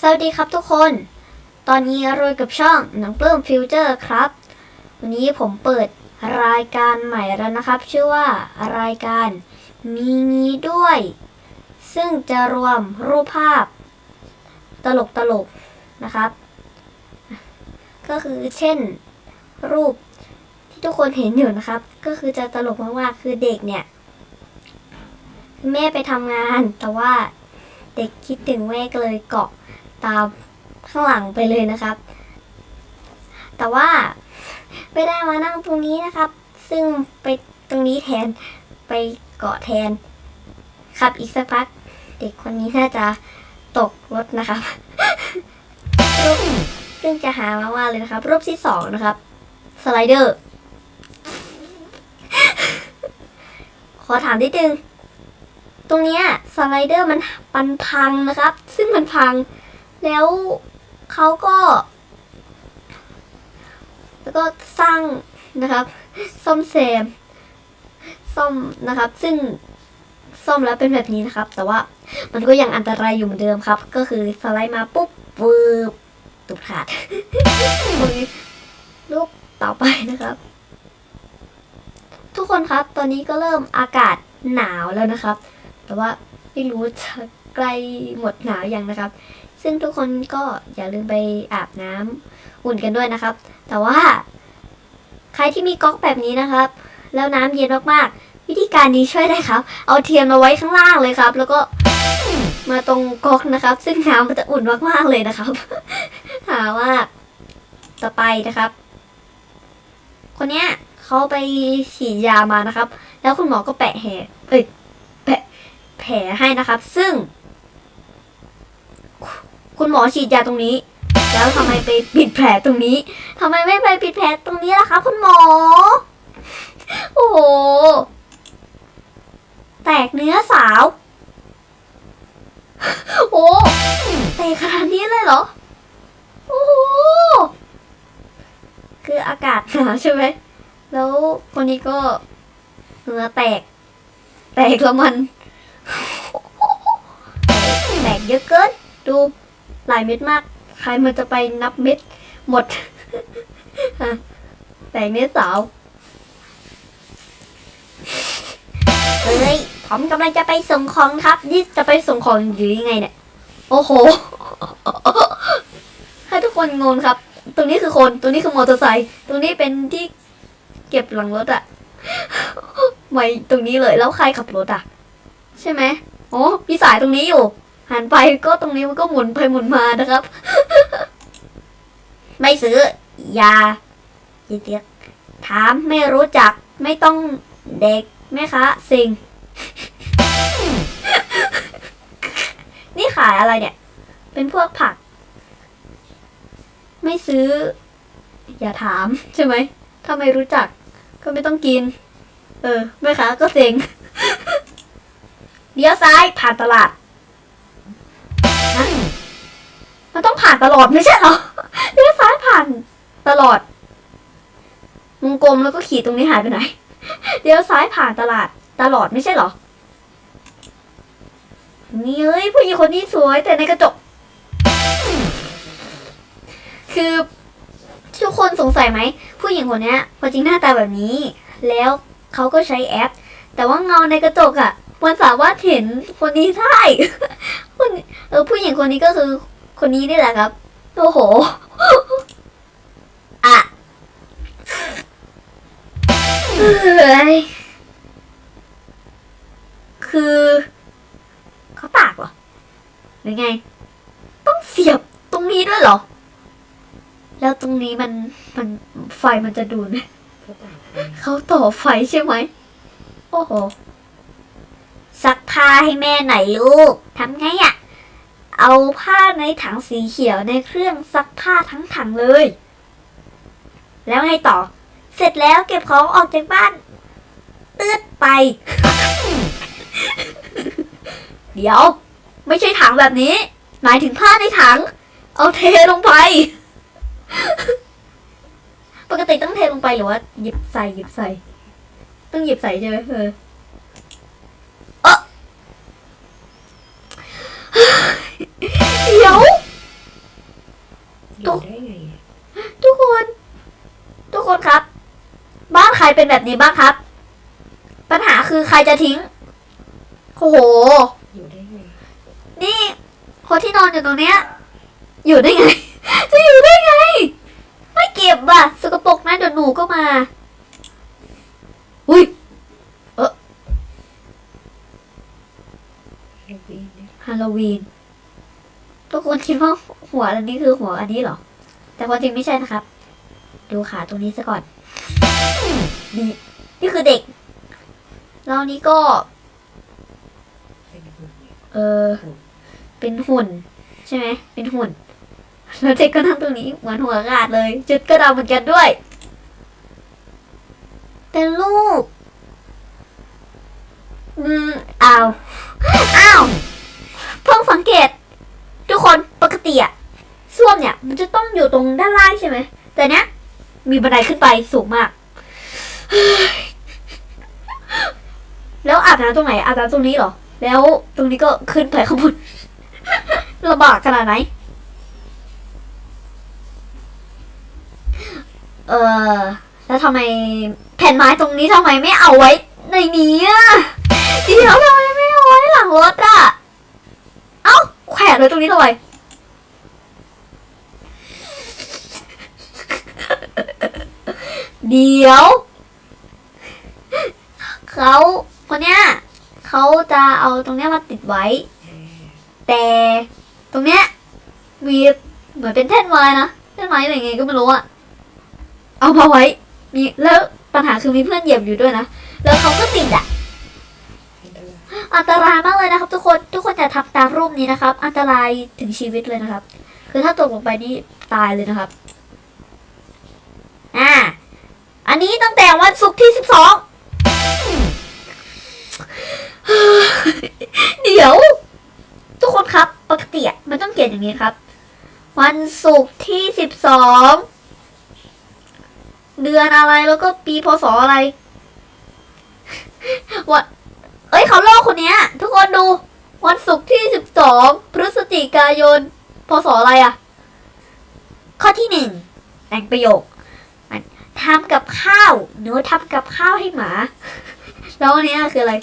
สวัสดีครับทุกคน ตอนนี้รวยกับช่องหนังปลื้มฟิวเจอร์ครับ วันนี้ผมเปิดรายการใหม่แล้วนะครับ ชื่อว่ารายการมีงี้ด้วย ซึ่งจะรวมรูปภาพ ตลกตลกนะครับ ก็คือเช่นรูปที่ทุกคนเห็นอยู่นะครับ ก็คือจะตลกมากๆคือเด็กเนี่ย แม่ไปทำงานแต่ว่าเด็กคิดถึงแม่ก็เลยเกาะ ตามข้างหลังไปเลยนะครับ แต่ว่าไม่ได้มานั่งตรงนี้นะครับ ซึ่งไปตรงนี้แทนไปเกาะแทนครับอีกสักพัก เด็กคนนี้น่าจะตกรถนะครับรูปซึ่งจะหามากๆเลยนะครับ รูปที่สองนะครับ สไลเดอร์ ขอถามนิดนึง ตรงเนี้ยสไลเดอร์มันปันพังนะครับ ซึ่งมันพัง แล้วเขาก็ แล้วก็สร้างนะครับซ่อมแซมซ่อมนะครับ ซึ่งซ่อมแล้วเป็นแบบนี้นะครับ แต่ว่ามันก็ยังอันตรายอยู่เหมือนเดิมครับ ก็คือสไลด์มาปุ๊บวืบตุดขาดรูปต่อไปนะครับ ทุกคนครับ ตอนนี้ก็เริ่มอากาศหนาวแล้วนะครับ แต่ว่าไม่รู้จะใกล้หมดหนาวยังนะครับ ซึ่งทุกคนก็อย่าลืมไปอาบน้ำอุ่นกันด้วยนะครับ แต่ว่า ใครที่มีก๊อกแบบนี้นะครับ แล้วน้ำเย็นมากๆ วิธีการนี้ช่วยได้ครับ เอาเทียนมาไว้ข้างล่างเลยครับ แล้วก็มาตรงก๊อกนะครับ ซึ่งน้ำมันจะอุ่นมากๆเลยนะครับหาว่าต่อไปนะครับ คนเนี้ยเขาไปฉีดยามานะครับ แล้วคุณหมอก็แปะแผลเอ้ยแปะแผลให้นะครับ ซึ่ง คุณหมอฉีดยาตรงนี้ แล้วทำไมไปปิดแผลตรงนี้ทำไมไม่ไปปิดแผลตรงนี้ล่ะคะคุณหมอ โอ้โห แตกเนื้อสาว โอ้แตกขนาดนี้เลยเหรอ โอ้โห คืออากาศหนาวใช่ไหม แล้วคนนี้ก็เหงื่อแตก แตกแล้วมัน แตกเยอะเกินดู หลายเม็ดมาก ใครมันจะไปนับเม็ดหมดแตกเนื้อสาวเฮ้ยผมกำลังจะไปส่งของครับนี่จะไปส่งของหรือยังไงเนี่ย โอ้โหให้ทุกคนงงครับ ตรงนี้คือคน ตรงนี้คือมอเตอร์ไซค์ ตรงนี้เป็นที่เก็บหลังรถอะไว้ตรงนี้เลย แล้วใครขับรถอะใช่ไหมโอ้มีสายตรงนี้อยู่ หันไปก็ตรงนี้มันก็หมุนไปหมุนมานะครับ ไม่ซื้ออยาอย่าเตียกถามไม่รู้จักไม่ต้องเด็กแม่ค้าสิงนี่ขายอะไรเนี่ย เป็นพวกผัก ไม่ซื้อ อย่าถามใช่ไหม ถ้าไม่รู้จัก ก็ไม่ต้องกิน เออแม่ค้าก็เซ็งเลี้ยวซ้ายผ่านตลาด ตลอดไม่ใช่เหรอเลี้ยวซ้ายผ่านตลอดวงกลมแล้วก็ขีดตรงนี้หายไปไหนเลี้ยวซ้ายผ่านตลาดตลอดไม่ใช่เหรอ นี่เอ้ยผู้หญิงคนนี้สวยแต่ในกระจก คือทุกคนสงสัยไหม ผู้หญิงคนนี้พอจริงหน้าตาแบบนี้ แล้วเขาก็ใช้แอป แต่ว่าเงาในกระจกอะ่ะมันสามารถเห็นคนนี้ได้คนเออผู้หญิงคนนี้ก็คือ คนนี้นี่แหละครับ โอ้โห อะคือเขาตากเหรอหรือไง ต้องเสียบตรงนี้ด้วยเหรอ แล้วตรงนี้มันมันไฟมันจะดูดไหมเขาต่อไฟใช่ไหม โอ้โหซักผ้าให้แม่หน่อยลูกทำไงอะ่ะ เอาผ้าในถังสีเขียวในเครื่องซักผ้าทั้งถังเลย แล้วไงต่อ เสร็จแล้วเก็บของออกจากบ้านตืดไป เดี๋ยว ไม่ใช่ถังแบบนี้ หมายถึงผ้าในถัง เอาเทลงไป ปกติต้องเทลงไปหรือว่าหยิบใส่หยิบใส่ ต้องหยิบใส่ใช่ไหมเออเออ เดี๋ยว อยู่ได้ไงอะทุกคน ทุกคนครับ บ้านใครเป็นแบบนี้บ้างครับ ปัญหาคือใครจะทิ้งโอ้โห อยู่ได้ไง นี่คนที่นอนอยู่ตรงเนี้ย อยู่ได้ไง จะอยู่ได้ไง ไม่เก็บอะสกปรกนะเดี๋ยวหนูก็มา อุ้ยฮาโลวีนเนี่ยฮาโลวีนทุก คนคิดว่าหัวอันนี้คือหัวอันนี้เหรอ แต่ความจริงไม่ใช่นะครับ ดูขาตรงนี้ซะก่อน นี่นี่คือเด็กแล้วนี้ก็เป็นหุ่นเนี่ยเออ เป็นหุ่น ใช่ไหม เป็นหุ่น แล้วเด็กก็นั่งตรงนี้เหมือนหัวขาดเลย จุดก็ดำเหมือนกันด้วย เป็นรูปอืมอ้าว อ้าว เพิ่งสังเกต ทุกคนปกติอะส้วมเนี่ย มันจะต้องอยู่ตรงด้านล่างใช่ไหม แต่เนี้ยมีบันไดขึ้นไปสูงมาก แล้วอาบน้ำตรงไหน อาบน้ำตรงนี้เหรอ แล้วตรงนี้ก็ขึ้นไปข้างบนลำบากขนาดไหน เออแล้วทำไมแผ่นไม้ตรงนี้ทำไมไม่เอาไว้ในนี้อะเดี๋ยวทำไมไม่เอาไว้หลังรถอะ เอ้า แขวนไว้ตรงนี้ทำไมเดี๋ยว เขาคนเนี้ยเขาจะเอาตรงเนี้ยมาติดไว้ แต่ตรงเนี้ยมีเหมือนเป็นแท่นไม้นะแท่นไม้อะไรไงก็ไม่รู้อะเอามาไว้มีแล้วปัญหาคือมีเพื่อนเหยียบอยู่ด้วยนะแล้วเขาก็ติดอะ อันตรายมากเลยนะครับ ทุกคนทุกคนอย่าทำตามรูปนี้นะครับ อันตรายถึงชีวิตเลยนะครับ คือถ้าตกลงไปนี่ตายเลยนะครับ อ่า อันนี้ตั้งแต่วันศุกร์ที่สิบสองเดี๋ยว ทุกคนครับปกติมันต้องเขียนอย่างนี้ครับ วันศุกร์ที่สิบสองเดือนอะไรแล้วก็ปีพศอะไรวัน เอ้ยเขาลอกคนเนี้ยทุกคนดูวันศุกร์ที่สิบสองพฤศจิกายน พศอะไรอะข้อที่หนึ่งแต่งประโยคทำกับข้าวหนูทำกับข้าวให้หมา แล้วอันเนี้ยคืออะไร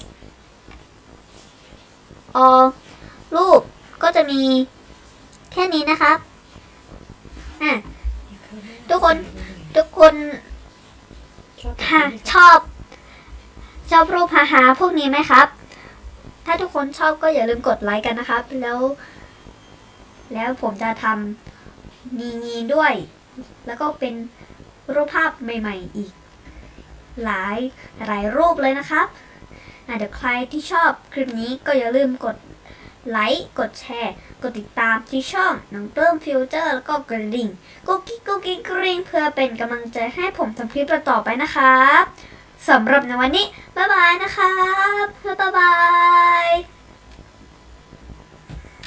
ออรูปก็จะมีแค่นี้นะครับอะทุกคนทุกคนชอบถ้าชอบชอบรูปฮาฮาๆพวกนี้ไหมครับ ถ้าทุกคนชอบก็อย่าลืมกดไลค์กันนะครับ แล้ว แล้วผมจะทำนีนีด้วย แล้วก็เป็นรูปภาพใหม่ ๆ อีก หลายหลายรูปเลยนะครับอะเดี๋ยวใครที่ชอบคลิปนี้ก็อย่าลืมกดไลค์กดแชร์ กดติดตามที่ช่องน้องเพิ่มฟิวเจอร์แล้วก็กระดิ่งกุ๊กกิ๊กกุ๊กกิ๊กกริ๊งเพื่อเป็นกำลังใจให้ผมทำคลิปต่อไปนะครับ สำหรับในวันนี้ บ๊ายบายนะครับบ๊ายบาย